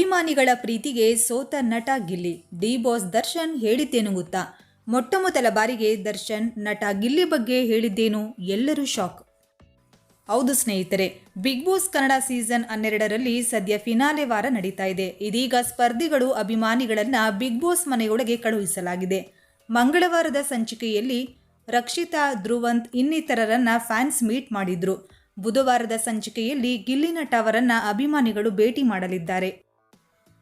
ಅಭಿಮಾನಿಗಳ ಪ್ರೀತಿಗೆ ಸೋತ ನಟ ಗಿಲ್ಲಿ. ಡಿ ಬಾಸ್ ದರ್ಶನ್ ಹೇಳಿದ್ದೇನು ಗೊತ್ತಾ? ಮೊಟ್ಟ ಮೊದಲ ಬಾರಿಗೆ ದರ್ಶನ್, ನಟ ಗಿಲ್ಲಿ ಬಗ್ಗೆ ಹೇಳಿದ್ದೇನು? ಎಲ್ಲರೂ ಶಾಕ್. ಹೌದು ಸ್ನೇಹಿತರೆ, ಬಿಗ್ ಬಾಸ್ ಕನ್ನಡ ಸೀಸನ್ ಹನ್ನೆರಡರಲ್ಲಿ ಸದ್ಯ ಫಿನಾಲೆ ವಾರ ನಡೀತಾ ಇದೆ. ಇದೀಗ ಸ್ಪರ್ಧಿಗಳು ಅಭಿಮಾನಿಗಳನ್ನ ಬಿಗ್ ಬಾಸ್ ಮನೆಯೊಳಗೆ ಕಳುಹಿಸಲಾಗಿದೆ. ಮಂಗಳವಾರದ ಸಂಚಿಕೆಯಲ್ಲಿ ರಕ್ಷಿತಾ, ಧ್ರುವಂತ್ ಇನ್ನಿತರರನ್ನ ಫ್ಯಾನ್ಸ್ ಮೀಟ್ ಮಾಡಿದ್ರು. ಬುಧವಾರದ ಸಂಚಿಕೆಯಲ್ಲಿ ಗಿಲ್ಲಿ ನಟ ಅವರನ್ನ ಅಭಿಮಾನಿಗಳು ಭೇಟಿ ಮಾಡಲಿದ್ದಾರೆ.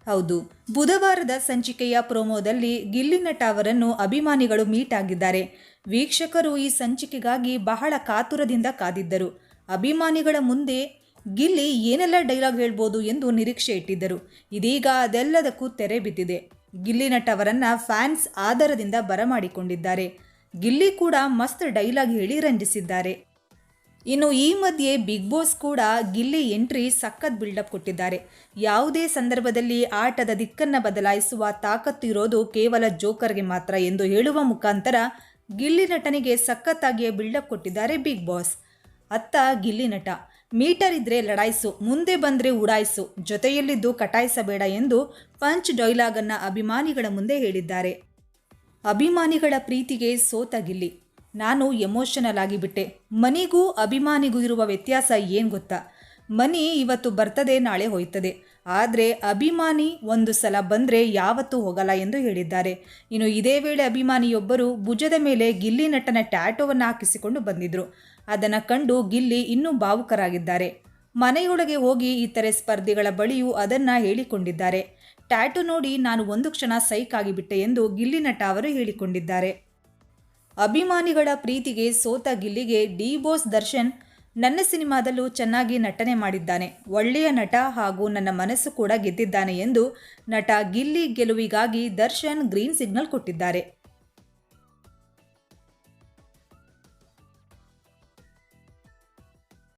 ಹೌದು. ಬುಧವಾರದ ಸಂಚಿಕೆಯ ಪ್ರೋಮೋದಲ್ಲಿ ಗಿಲ್ಲಿ ನಟ ಅವರನ್ನು ಅಭಿಮಾನಿಗಳು ಮೀಟ್ ಆಗಿದ್ದಾರೆ ವೀಕ್ಷಕರು ಈ ಸಂಚಿಕೆಗಾಗಿ ಬಹಳ ಕಾತುರದಿಂದ ಕಾದಿದ್ದರು. ಅಭಿಮಾನಿಗಳ ಮುಂದೆ ಗಿಲ್ಲಿ ಏನೆಲ್ಲ ಡೈಲಾಗ್ ಹೇಳ್ಬೋದು ಎಂದು ನಿರೀಕ್ಷೆ ಇಟ್ಟಿದ್ದರು. ಇದೀಗ ಅದೆಲ್ಲದಕ್ಕೂ ತೆರೆ ಬಿದ್ದಿದೆ. ಗಿಲ್ಲಿ ನಟ ಫ್ಯಾನ್ಸ್ ಆದರದಿಂದ ಬರಮಾಡಿಕೊಂಡಿದ್ದಾರೆ. ಗಿಲ್ಲಿ ಕೂಡ ಮಸ್ತ್ ಡೈಲಾಗ್ ಹೇಳಿ ರಂಜಿಸಿದ್ದಾರೆ. ಇನ್ನು ಈ ಮಧ್ಯೆ ಬಿಗ್ ಬಾಸ್ ಕೂಡ ಗಿಲ್ಲಿ ಎಂಟ್ರಿ ಸಖತ್ ಬಿಲ್ಡಪ್ ಕೊಟ್ಟಿದ್ದಾರೆ. ಯಾವುದೇ ಸಂದರ್ಭದಲ್ಲಿ ಆಟದ ದಿಕ್ಕನ್ನು ಬದಲಾಯಿಸುವ ತಾಕತ್ತು ಇರೋದು ಕೇವಲ ಜೋಕರ್ಗೆ ಮಾತ್ರ ಎಂದು ಹೇಳುವ ಮುಖಾಂತರ ಗಿಲ್ಲಿ ನಟನಿಗೆ ಸಖತ್ತಾಗಿಯೇ ಬಿಲ್ಡಪ್ ಕೊಟ್ಟಿದ್ದಾರೆ ಬಿಗ್ ಬಾಸ್ ಅತ್ತ ಗಿಲ್ಲಿ ನಟ, ಮೀಟರ್ ಇದ್ರೆ ಲಡಾಯಿಸು, ಮುಂದೆ ಬಂದ್ರೆ ಉಡಾಯಿಸು, ಜೊತೆಯಲ್ಲಿದ್ದು ಕಟಾಯಿಸಬೇಡ ಎಂದು ಪಂಚ್ ಡೈಲಾಗನ್ನ ಅಭಿಮಾನಿಗಳ ಮುಂದೆ ಹೇಳಿದ್ದಾರೆ. ಅಭಿಮಾನಿಗಳ ಪ್ರೀತಿಗೆ ಸೋತ ಗಿಲ್ಲಿ. ನಾನು ಎಮೋಷನಲ್ ಆಗಿಬಿಟ್ಟೆ ಮನಿಗೂ ಅಭಿಮಾನಿಗೂ ಇರುವ ವ್ಯತ್ಯಾಸ ಏನು ಗೊತ್ತಾ? ಮನಿ ಇವತ್ತು ಬರ್ತದೆ, ನಾಳೆ ಹೋಯ್ತದೆ. ಆದರೆ ಅಭಿಮಾನಿ ಒಂದು ಸಲ ಬಂದರೆ ಯಾವತ್ತೂ ಹೋಗಲ್ಲ ಎಂದು ಹೇಳಿದ್ದಾರೆ. ಇನ್ನು ಇದೇ ವೇಳೆ ಅಭಿಮಾನಿಯೊಬ್ಬರು ಭುಜದ ಮೇಲೆ ಗಿಲ್ಲಿ ನಟನ ಟ್ಯಾಟೋವನ್ನು ಹಾಕಿಸಿಕೊಂಡು ಬಂದಿದ್ದರು ಅದನ್ನು ಕಂಡು ಗಿಲ್ಲಿ ಇನ್ನೂ ಭಾವುಕರಾಗಿದ್ದಾರೆ. ಮನೆಯೊಳಗೆ ಹೋಗಿ ಇತರೆ ಸ್ಪರ್ಧಿಗಳ ಬಳಿಯೂ ಅದನ್ನು ಹೇಳಿಕೊಂಡಿದ್ದಾರೆ. ಟ್ಯಾಟು ನೋಡಿ ನಾನು ಒಂದು ಕ್ಷಣ ಸೈಕ್ ಆಗಿಬಿಟ್ಟೆ ಎಂದು ಗಿಲ್ಲಿ ನಟ ಅವರು ಹೇಳಿಕೊಂಡಿದ್ದಾರೆ. ಅಭಿಮಾನಿಗಳ ಪ್ರೀತಿಗೆ ಸೋತ ಗಿಲ್ಲಿಗೆ ಡಿ ಬೋಸ್ ದರ್ಶನ್ ನನ್ನ ಸಿನಿಮಾದಲ್ಲೂ ಚೆನ್ನಾಗಿ ನಟನೆ ಮಾಡಿದ್ದಾನೆ. ಒಳ್ಳೆಯ ನಟ ಹಾಗೂ ನನ್ನ ಮನಸ್ಸು ಕೂಡ ಗೆದ್ದಿದ್ದಾನೆ ಎಂದು ನಟ ಗಿಲ್ಲಿ ಗೆಲುವಿಗಾಗಿ ದರ್ಶನ್ ಗ್ರೀನ್ ಸಿಗ್ನಲ್ ಕೊಟ್ಟಿದ್ದಾರೆ.